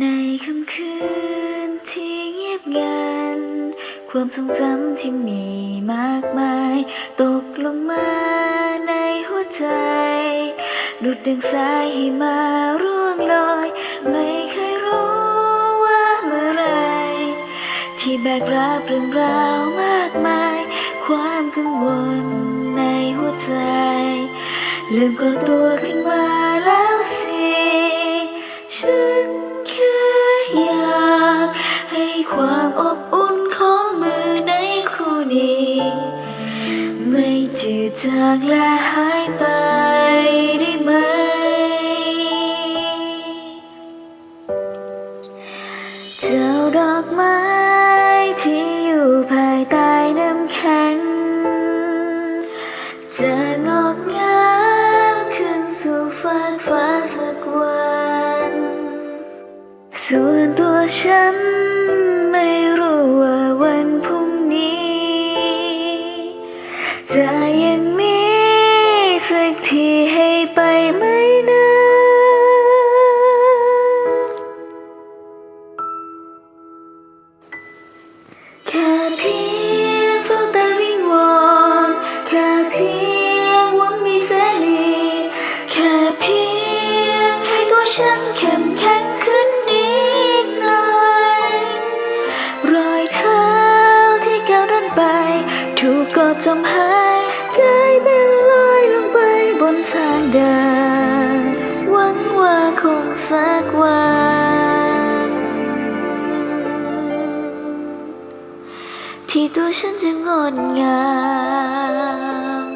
ในค่ำคืนที่เงียบงัน ความทรงจำที่มีมากมาย ตกลงมาในหัวใจ ดุดดังสายให้มาร่วงลอย ไม่เคยรู้ว่าเมื่อไร ที่แบกรับเรื่องราวมากมาย ความกังวลในหัวใจ ลืมก็ตัวขึ้นมาแล้วสิ ฉันแค่อยากให้ความอบอุ่นของมือในคู่นี้ ไม่จืดจางและหายไปได้ไหม เจ้าดอกไม้ จะงอกงามขึ้นสู่ฟ้ากฟ้าสักวัน ส่วนตัวฉันไม่ มหายกายเป็นลอยลงไปบนทางเดินหวังว่าคงสักวันที่ตัวฉันจะงดงาม